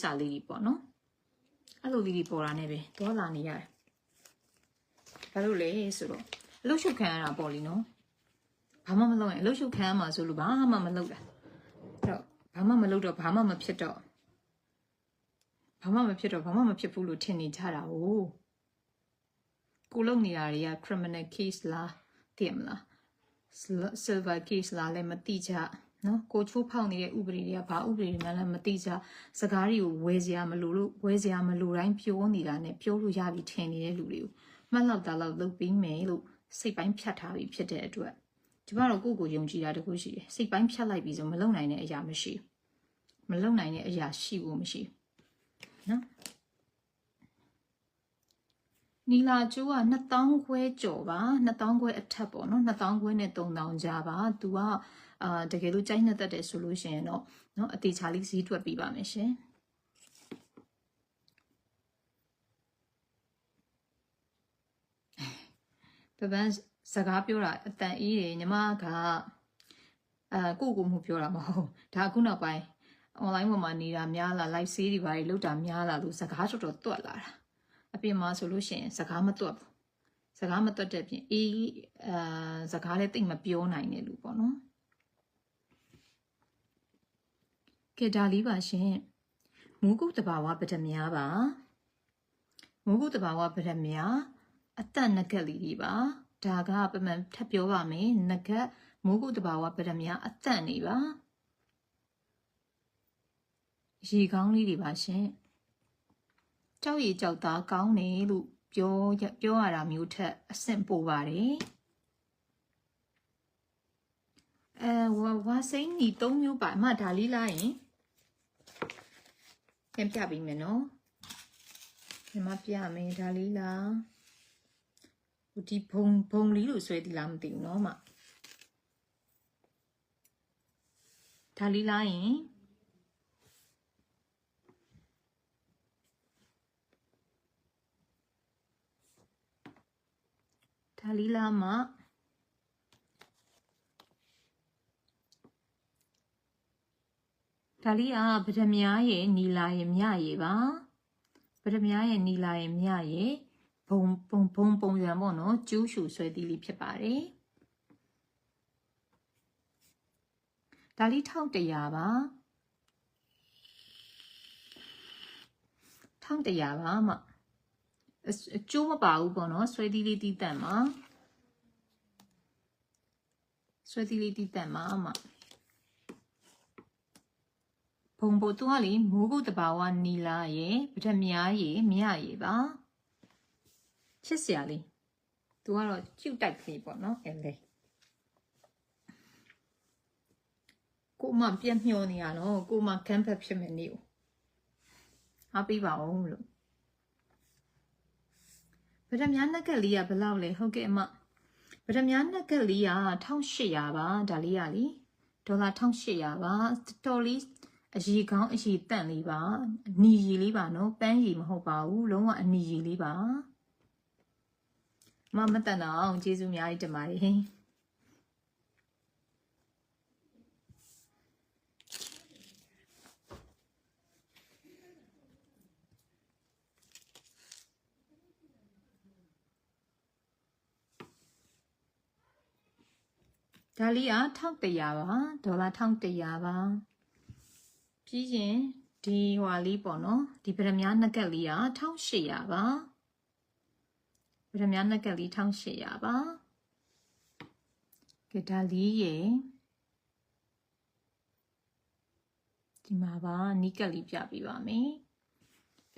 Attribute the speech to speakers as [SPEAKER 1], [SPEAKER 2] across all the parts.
[SPEAKER 1] စာလေးတွေပေါ့နော်အဲ့လိုလေးတွေပေါ်တာနဲ့ပဲသွားလာနေရတယ်ဘာလို့လဲဆိုတော့အလုတ်ရှုပ်ခံရတာပေါ့လीနော်ဘာမှမလုပ်ရင်အလုတ်ရှုပ်ခံရမှာဆိုလို့ဘာမှမလုပ်တာအဲ့တော့ဘာမှမလုပ်တော့ဘာမှမဖြစ်တော့ဘာမှမဖြစ်တော့ဘာမှမဖြစ်ဘူးလို့ထင်နေကြတာ哦ကိုလုံနေတာတွေက criminal case လားသိရမလား silver case လားလည်းမသိကြ နော်ကိုချိုးဖောက်နေတဲ့ဥပဒေတွေကဘာဥပဒေတွေမှလည်းမသိကြစကားတွေကိုဝဲစရာမလိုလို့ဝဲစရာမလိုတိုင်းပြောနေတာနဲ့ပြောလို့ရပြီထင်နေတဲ့လူတွေကိုမှတ်လောက်တာလောက်လုပ်ပြီးမယ်လို့စိတ်ပိုင်းဖြတ်ထားပြီးဖြစ်တဲ့အတွက်ကျမတို့ကိုယ့်ကိုယုံကြည်တာတခုရှိတယ်စိတ်ပိုင်းဖြတ်လိုက်ပြီးဆိုမလုံနိုင်တဲ့အရာမရှိဘူးမလုံနိုင်တဲ့အရာရှိဖို့မရှိဘူးနော်နီလာကျိုးက2000ခွဲကျော်ပါ2000ခွဲအထက်ပေါ့နော်2000ခွဲနဲ့3000ကြားပါသူက အာတကယ်လို့ကြိုက်နှစ်သက်တယ်ဆိုလို့ရှိရင်တော့နော်အတေချာလေးဈေးထွက်ပေးပါမယ်ရှင်ပပန်းစကားပြောတာအတန်အေးတယ်ညီမကအဲကိုကိုမှုပြောတာမဟုတ်ဒါအခုနောက်ပိုင်း online ပေါ်မှာနေတာများလား live sale တွေဘာတွေလောက်တာများလားလို့စကားတော်တော်တွက်လာတာအပြင်မှာဆိုလို့ရှိရင်စကားမတွက်ဘူးစကားမတွက်တဲ့ပြင်အေးအဲစကားလည်းတိတ်မပြောနိုင်တယ်လို့ပေါ့နော် ကဲဒါလေးပါရှင်မူကုတဘာဝပဒမြားပါမူကုတဘာဝပဒမြားအသက်နဂတ်လေးတွေပါဒါကပမန်ထပ်ပြောပါမယ်နဂတ်မူကုတဘာဝပဒမြားအသက်နေပါရေကောင်းလေးတွေပါရှင်ကြောက်ရည်ကြောက်သားကောင်းတယ်လို့ပြောပြောရတာမျိုးထက်အဆင့်ပိုပါတယ်အဲဝါဝါစိမ့်နီ၃မျိုးပါအမဒါလေးလိုက်ရင် ပြန်ပြပေးမယ်နော်ဒီမှာပြမယ်ဒါလေးလားဟိုဒီဘုံဘုံလေးလို့ဆွဲသီလားမသိဘူးနော်မဒါလေးလိုက်ရင်ဒါလေးလားမ ဒါလေးကဗဒမြားရဲ့နီလာရဲ့မြရဲ့ပါဗဒမြားရဲ့နီလာရဲ့မြရဲ့ဘုံဘုံဘုံပုံစံပေါ့နော်ကျူးရှူဆွဲသီးလေးဖြစ်ပါတယ်ဒါလေး1100ပါ1100ပါမအကျိုးမပါဘူးပေါ့နော်ဆွဲသီးလေးတီးတန့်ပါဆွဲသီးလေးတီးတန့်ပါအမ ဘုံဘိုသူကလေမိုးကုတ်တဘာဝနီလာရေပထမများရေမြရေပါချစ်စရာလေးသူကတော့ကျုပ်တိုက်ကလေးပေါ့နော်အဲလေကိုမပြက်မျောနေရတော့ကိုမကမ်ဖက်ဖြစ်မယ်နေကိုအားပေးပါအောင်လို့ပထမများနှက်ကလေးကဘယ်လောက်လဲဟုတ်ကဲ့အမပထမများနှက်ကလေးက1800ပါဒါလေးကလေဒေါ်လာ1800ပါတော်လေး အရီကောင်းအရီတန့်လေးပါအနီရီလေးပါနော်ပန်းရီမဟုတ်ပါဘူးလုံးဝအနီရီလေးပါမမတန်တော့ကျေးဇူးအများကြီးတင်ပါတယ်ဒါလေးက1100ပါဒေါ်လာ1100ပါ ပြီးရင်ဒီဟွာလေးပေါ့နော်ဒီပရမ ्या နှက်ကက်လေးက1800ပါပရမ ्या နှက်ကက်လေး1800ပါကဲဒါလေးရေဒီမှာပါနီးကက်လေးပြပေးပါမယ်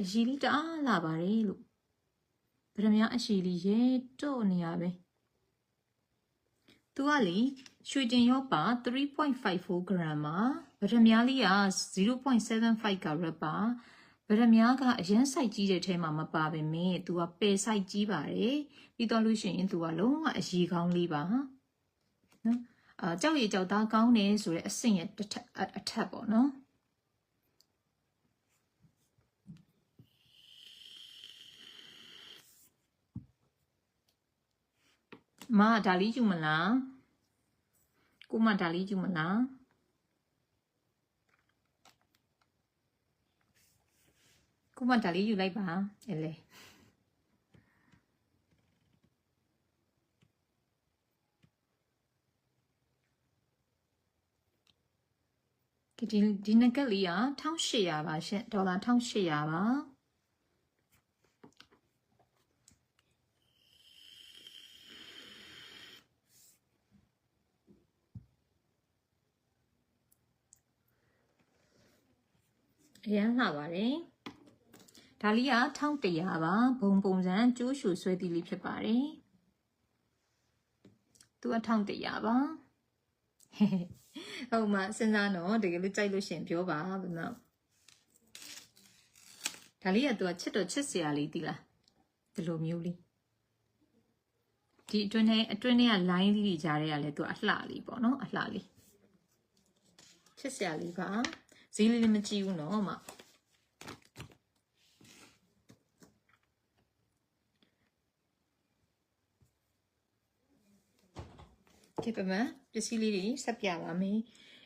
[SPEAKER 1] အရှိလေးတအားလာပါတယ်လို့ပရမ ्या အရှိလေးရေတော့နေရပဲသူကလေရွှေကျင်ရောပါ3.54 gram ပါ ဗရမ ्या လေးက0.75 carat ပါဗရမ ्या ကအရန်စိုက်ကြီးတဲ့ထဲမှာမပါပဲမင်းသူကပယ်စိုက်ကြီးပါတယ်ပြီးတော့လို့ရှိရင်သူကလုံးဝအရီကောင်းလေးပါနော်အာကြောက်ရည်ကြောက်သားကောင်းတယ်ဆိုတဲ့အဆင့်ရဲ့တစ်ထပ်အထက်ပေါ့နော်မဒါလေးယူမလားကိုမဒါလေးယူမလား ခုမှဒါလေးယူလိုက်ပါအဲလေဒီဒီဒီနက်ကက်လေးက1800ပါရှင်ဒေါ်လာ1800ပါအရန်လှပါတယ် ဒါလေးက1100ပါဘုံပုံစံကျိုးရှူဆွဲသီးလေးဖြစ်ပါတယ်သူက1100ပါဟဲ့ဟဲ့ဟုတ်မှစဉ်းစားတော့တကယ်လို့ကြိုက်လို့ရှရင်ပြောပါဘယ်မှာဒါလေးကသူကချစ်တော့ချစ်စရာလေးတီးလားဒီလိုမျိုးလေးဒီအတွင်းထဲအတွင်းထဲက line လေးတွေကြားထဲကလည်းသူကအလှလေးပေါ့နော်အလှလေးချစ်စရာလေးပါဈေးလေးလည်းမကြည့်ဘူးနော်အမ ကဲပမပစ္စည်းလေးတွေဆက်ပြပါမယ်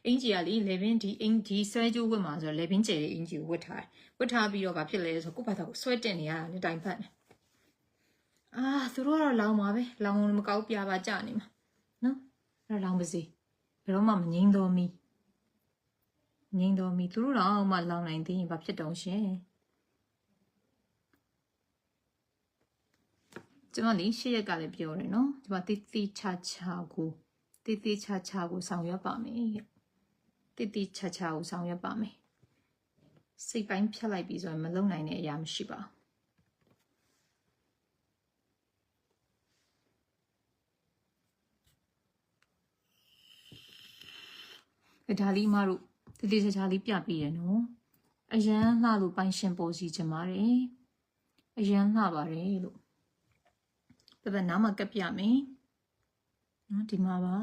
[SPEAKER 1] အင်ဂျီကလေ11ဒီအင်ဂျီဆွဲကြိုးဝတ်မှာဆိုတော့11ကျယ်တဲ့အင်ဂျီကိုဝတ်ထားတယ်ဝတ်ထားပြီးတော့ဗာဖြစ်လဲဆိုကိုယ့်ဘာသာကိုဆွဲတင်နေရတာနဲ့တိုင်ဖတ်နေအာသူတို့ကတော့လောင်ပါပဲလောင်မကောက်ပြပါကြနေမှာနော်အဲ့တော့လောင်ပါစေဘယ်တော့မှမငိမ့်တော်မီငိမ့်တော်မီသူတို့တော့မှလောင်နိုင်သေးရင်ဘာဖြစ်တုံးရှင်ကျမလေးရှေ့ရက်ကလည်းပြောတယ်နော်ကျမတိတိချာချာကို တိတိချာချာကိုဆောင်ရွက်ပါမယ်တိတိချာချာကိုဆောင်ရွက်ပါမယ်စိတ်ပိုင်းဖြတ်လိုက်ပြီးဆိုရင်မလုံနိုင်တဲ့အရာမရှိပါဘူးဒါလေးမတို့တိတိချာချာလေးပြပြီးရနော်အရန်လှလို့ပိုင်ရှင်ပေါ်စီချင်ပါတယ်အရန်လှပါတယ်လို့ပြပနားမှာကပ်ပြမယ် နော်ဒီမှာပါ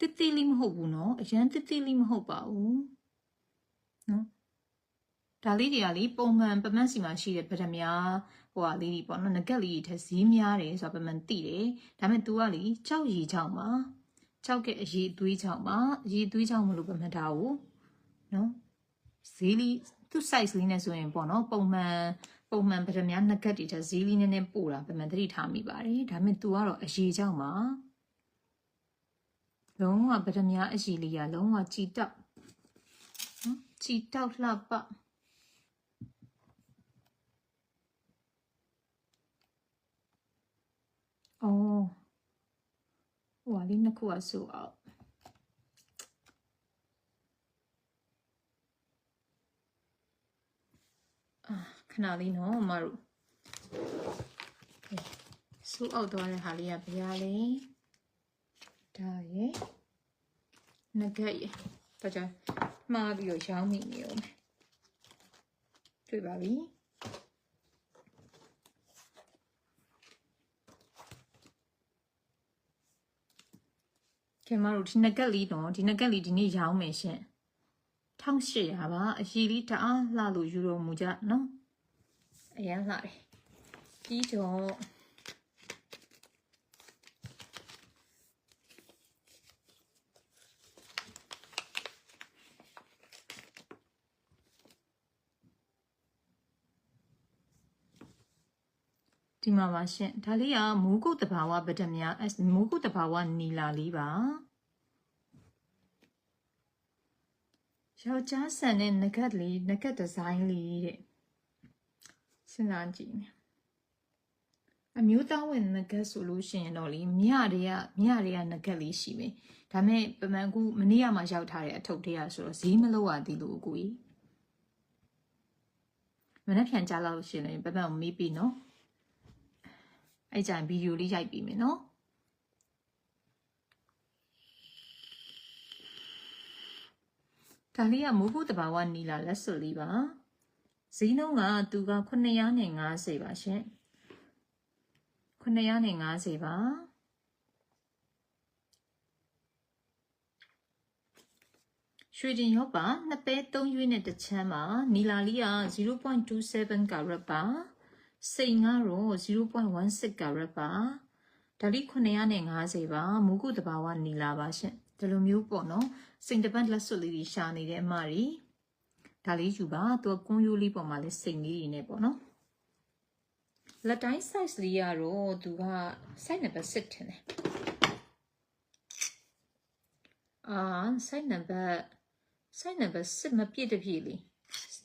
[SPEAKER 1] တိတိလေးမဟုတ်ဘူးနော်အရန်တိတိလေးမဟုတ်ပါဘူးနော်ဒါလေးတွေကလေပုံမှန်ပမတ်စီမှာရှိတဲ့ဗဒမြားဟိုဟာလေးတွေပေါ့နော်ငကက်လေးတွေထက်ဈေးများတယ်ဆိုတာပမန်သိတယ်ဒါပေမဲ့ तू ကလေကြောက်ရည်ချောင်းပါကြောက်ကအရေးသွေးချောင်းပါအရေးသွေးချောင်းမလို့ပမတ်တာကိုနော်ဈေးလေးသူ့ size လေးနဲ့ဆိုရင်ပေါ့နော်ပုံမှန်ပုံမှန်ဗဒမြားငကက်တွေထက်ဈေးလေးနည်းနည်းပို့တာပမန်သတိထားမိပါတယ်ဒါပေမဲ့ तू ကတော့အရေးချောင်းပါ လုံးဝဗဒမြားအရေးလေးကလုံးဝကြည်တောက်နော်ကြည်တောက်လှပအော်ဟိုဟာလေးနှစ်ခုကဆိုအောင်အာခဏလေးနော်အမတို့စူအောက်သွားတဲ့ဟာလေးကဗျာလေ ဒါရဲ့နဂတ်ရဲ့တော့ကြမှားပြီးတော့ရောင်းမိနေအောင်မယ်တွေ့ပါပြီခင်မတို့ဒီနဂတ်လေးတော့ဒီနဂတ်လေးဒီနေ့ရောင်းမယ်ရှင်1800ပါအရှိလေးတအားလှလို့ယူတော်မူကြနော်အရန်လှတယ်ပြီးတော့ ဒီမှာပါရှင်ဒါလေးကမူကုတ်တဘာဝဗဒမြမူကုတ်တဘာဝနီလာလေးပါယောက်ျားဆန်တဲ့နဂတ်လေးနဂတ်ဒီဇိုင်းလေးတဲ့စဉ်းစားကြည့်နေအမျိုးသားဝင်နဂတ်ဆိုလို့ရှိရင်တော့လေမြတွေကမြတွေကနဂတ်လေးရှိမယ်ဒါမဲ့ပမန်ကူမနေ့ကမှရောက်ထားတဲ့အထုပ်တွေကဆိုတော့ဈေးမလို့ရသေးလို့ကိုကြီးမနေ့ပြန်ကြားလို့ရှိရင်ပမန်ကိုမေးပြီနော် အဲ့ကြရင်ဗီဒီယိုလေးရိုက်ပြီးမယ်နော်ဒါလေးကမိုးကုတ်တဘာဝနီလာလက်စွပ်လေးပါဈေးနှုန်းကသူက950ပါရှင်950ပါရွှေတင်ရောပါနှစ်ပဲ3ရွေးနဲ့တစ်ချမ်းပါနီလာလေးက0.27 carat ပါ စိန်ကတော့0.16 carat ပါဒါလေး950ပါမူကုတဘာဝနီလာပါရှင်ဒီလိုမျိုးပေါ့နော်စိန်တပတ်လက်စွပ်လေးတွေရှာနေတဲ့အမတွေဒါလေးယူပါသူကကွန်ယိုလေးပေါ်မှာလဲစိတ်လေးတွေနဲ့ပေါ့နော်လက်တိုင်း size လေးကတော့သူက size number 6ထင်တယ်အာ size number size number 6မပြည့်တပြည့်လေး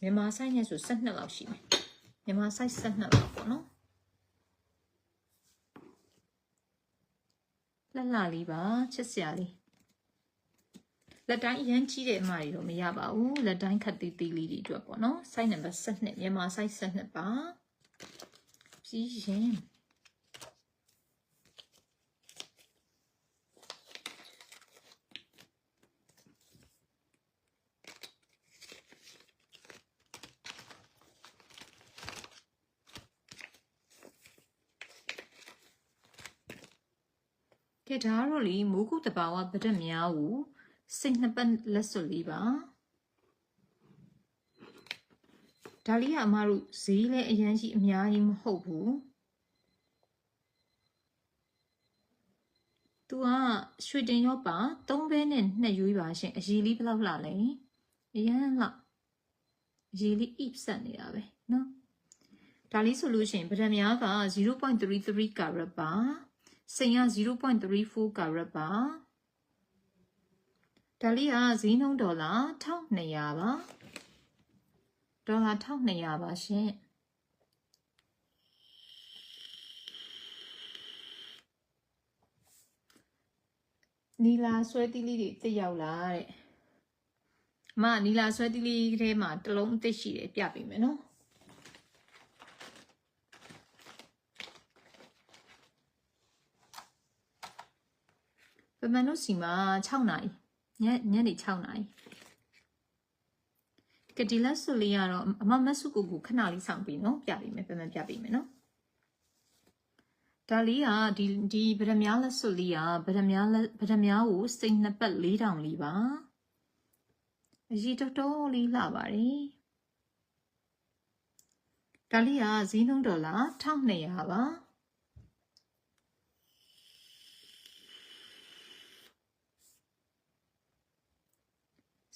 [SPEAKER 1] မြန်မာ size နဲ့ဆို12လောက်ရှိမယ် မြန်မာ size 12လောက်ပေါ့နော်လှလှလေးပါချစ်စရာလေးလက်တိုင်းအရန်ကြီးတဲ့အမတွေတော့မရပါဘူးလက်တိုင်းခက်သေးသေးလေးတွေအတွက်ပေါ့နော် size number 12မြန်မာ size 12ပါပြီးရင် ကဲဒါကတော့လေမိုးကုတ်တဘာဝဗဒက်များကိုစိတ်နှစ်ပတ်လက်စွပ်လေးပါဒါလေးကအမတို့ဈေးလဲအရန်ကြီးအများကြီးမဟုတ်ဘူးသူကရွှေတင်ရောပါ၃ဘဲနဲ့နှစ်ရွေးပါရှင်အရီလေးဘယ်လောက်လှလဲအရန်လှအရီလေးအိပ်ဆက်နေတာပဲနော်ဒါလေးဆိုလို့ရှိရင်ဗဒက်များက0.33 carat ပါ စိန်က0.34 carat ပါဒါလေးကဈေးနှုန်းဒေါ်လာ1200ပါဒေါ်လာ1200ပါရှင်နီလာဆွဲသီးလေးတွေတက်ရောက်လာတဲ့အမနီလာဆွဲသီးလေးထဲမှာတစ်လုံးအသက်ရှိတယ်ပြပေးမယ်နော် ပမန်တို့စီမှာ6နာရီညညနေ6နာရီကတိလက်ဆုလေးကတော့အမမဆုကိုကိုခဏလေးဆောင်ပြီးနော်ပြပေးမယ်ပမန်ပြပေးမယ်နော်ဒါလေးကဒီဒီဗရမ ्या လက်စွပ်လေးကဗရမ ्या လက်ဗရမ ्या ကိုစိတ်နှစ်ပတ်၄တောင်လေးပါအကြီးတော်တော်လေးလှပါတယ်ဒါလေးကဈေးနှုန်းဒေါ်လာ1200ပါ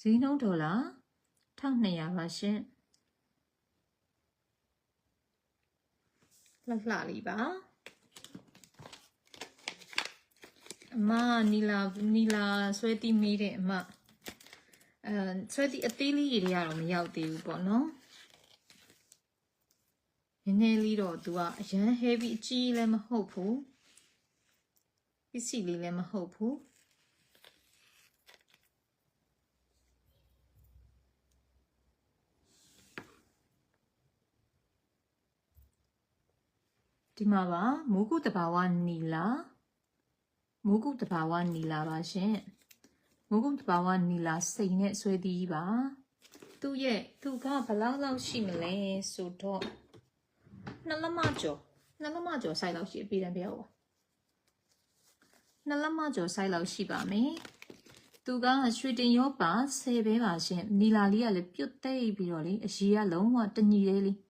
[SPEAKER 1] ဈေးနှုန်းဒေါ်လာ1200ပါရှင်လှလှလေးပါအမနီလာနီလာဆွဲတိမေးတဲ့အမအဲဆွဲတိအသေးလေးတွေကတော့မရောက်သေးဘူးပေါ့နော်နည်းနည်းလေးတော့သူကအရန် heavy အကြီးလည်းမဟုတ်ဘူးပစ္စည်းလေးလည်းမဟုတ်ဘူး ဒီမှာပါမိုးကုတဘာဝနီလာမိုးကုတဘာဝနီလာပါရှင်မိုးကုတဘာဝနီလာစိတ်နဲ့ဆွဲသီးပါသူ့ရဲ့သူကဘယ်လောက်လောက်ရှိမလဲဆိုတော့နှစ်လက်မကျော်နှစ်လက်မကျော် size လောက်ရှိပြည်တယ်ပြောပါနှစ်လက်မကျော် size လောက်ရှိပါမယ်သူကရွှေတင်ရောပါ10ပဲပါရှင်နီလာလေးကလည်းပြုတ်သိပ်ပြီးတော့လေအရှိကလုံးဝတညီလေးလေး